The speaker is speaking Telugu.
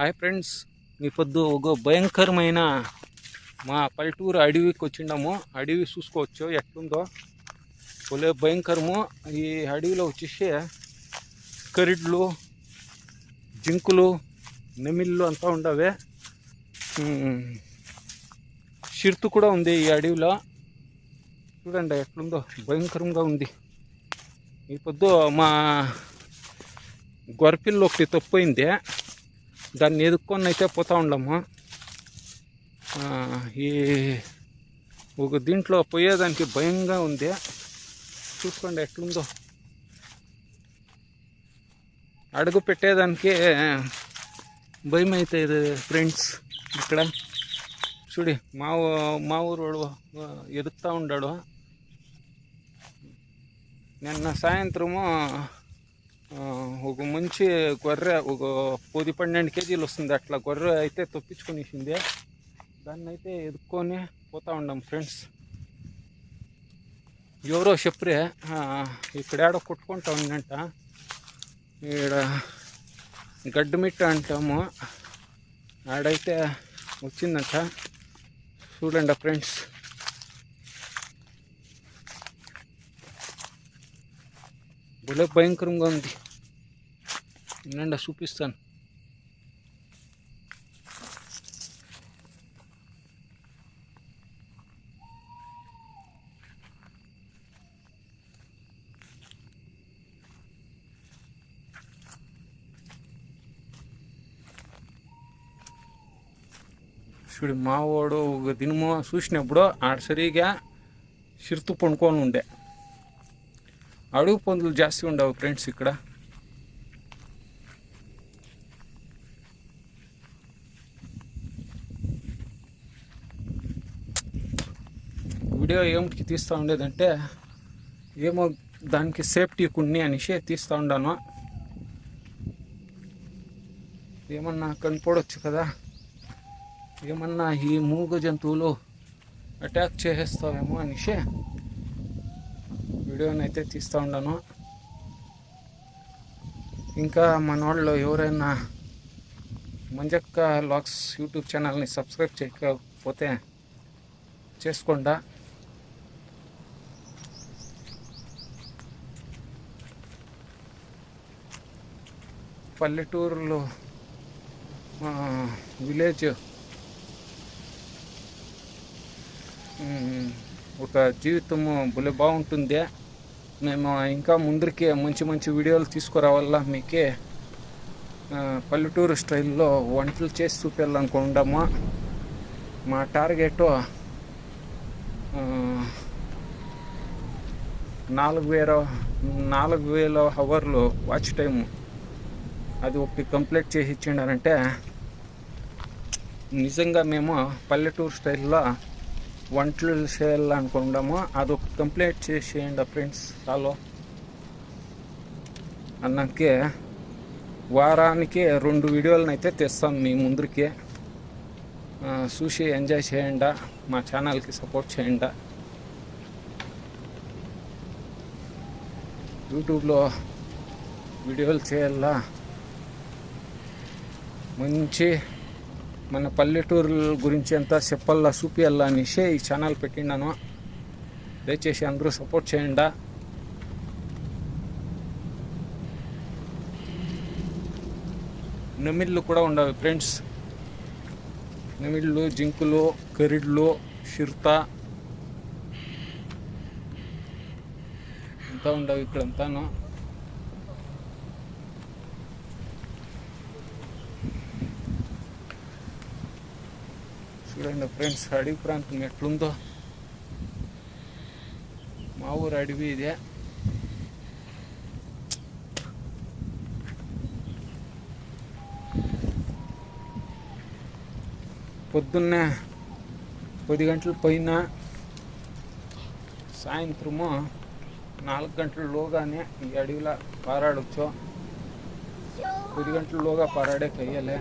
హాయ్ ఫ్రెండ్స్ మీ పొద్దు ఒక భయంకరమైన మా పల్లెటూరు అడవికి వచ్చిండాము. అడవి చూసుకోవచ్చు ఎట్లుందో. పోలే భయంకరము. ఈ అడవిలో వచ్చేసి కరిడ్లు జింకులు నెమిళ్ళు అంతా ఉండవే. షిర్తు కూడా ఉంది ఈ అడవిలో. చూడండి ఎట్లుందో భయంకరంగా ఉంది. ఈ పొద్దు మా గొర్రెపిల్లు ఒకటి తప్పైంది దాన్ని ఎదుక్కొని అయితే పోతూ ఉండము. ఈ ఒక దీంట్లో పోయేదానికి భయంగా ఉంది. చూసుకోండి ఎట్లుందో. అడుగు పెట్టేదానికి భయం అవుతుంది ఫ్రెండ్స్ ఇక్కడ. చూడి మా మా ఊరోడు ఎదుగుతూ ఉన్నాడు నిన్న సాయంత్రము ఒక మంచి గొర్రె ఒక పది పన్నెండు కేజీలు వస్తుంది అట్లా గొర్రె అయితే తప్పించుకునేసింది. దాన్ని అయితే ఎదుక్కొని పోతా ఉన్నాం ఫ్రెండ్స్. ఎవరో చెప్పరే ఇక్కడ ఏడో కొట్టుకుంటా ఉందంట ఈడ గడ్డమిట్ట అంటాము. ఆడైతే వచ్చిందంట. చూడండి ఫ్రెండ్స్. భలే భయంకరంగా ఉంది. నిండా చూపిస్తాను. చూడు మావాడు ఒక దినము చూసినప్పుడు ఆడ సరిగా చిరుతు పండుకొని ఉండే. అడుగు పందులు జాస్తి ఉండవు ఫ్రెండ్స్ ఇక్కడ. వీడియో ఏమిటికి తీస్తూ ఉండేదంటే ఏమో దానికి సేఫ్టీ కొన్ని అనేసి తీస్తూ ఉండాను. ఏమన్నా కనపడవచ్చు కదా. ఏమన్నా ఈ మూగ జంతువులు అటాక్ చేసేస్తావేమో అనేసి వీడియోని అయితే తీస్తూ ఉండను. ఇంకా మన వాళ్ళు ఎవరైనా మంజక్క లాక్స్ యూట్యూబ్ ఛానల్ని సబ్స్క్రైబ్ చేయకపోతే చేసుకోండా? పల్లెటూరులో విలేజ్ ఒక జీవితము భలే బాగుంటుంది. మేము ఇంకా ముందరికి మంచి మంచి వీడియోలు తీసుకురావాలా మీకే. పల్లెటూరు స్టైల్లో వంటలు చేసి చూపించాలనుకుంటాము మా టార్గెట్ నాలుగు వేల నాలుగు వేల అవర్లు వాచ్ టైము అది ఒకటి కంప్లీట్ చేసి ఇచ్చిండారంటే నిజంగా మేము పల్లెటూరు స్టైల్లో వంటలు చేయాలనుకుంటామో అది ఒక కంప్లీట్ చేసేయండి ఫ్రెండ్స్. హలో. అన్నాకే వారానికి రెండు వీడియోలను అయితే తెస్తాం మీ ముందరికి. చూసి ఎంజాయ్ చేయండి మా ఛానల్కి సపోర్ట్ చేయండి. యూట్యూబ్లో వీడియోలు చేయాలా? మంచి మన పల్లెటూరుల గురించి అంతా చెప్పల్లా చూపియల్లా అనేసి ఈ ఛానల్ పెట్టినాను దయచేసి అందరూ సపోర్ట్ చేయండి. నెమిళ్ళు కూడా ఉండవు ఫ్రెండ్స్. నెమిళ్ళు జింకులు కరిడ్లు చిరుత అంతా ఉండవు ఇక్కడంతాను? చూడండి ఫ్రెండ్స్ అడవి ప్రాంతం ఎట్లుందో. మా ఊరు అడవి ఇదే. పొద్దున్నే పది గంటల పైన సాయంత్రము నాలుగు గంటలలోగానే ఈ అడవిలో పారాడొచ్చు. పది గంటలలోగా పారాడే కయ్యలే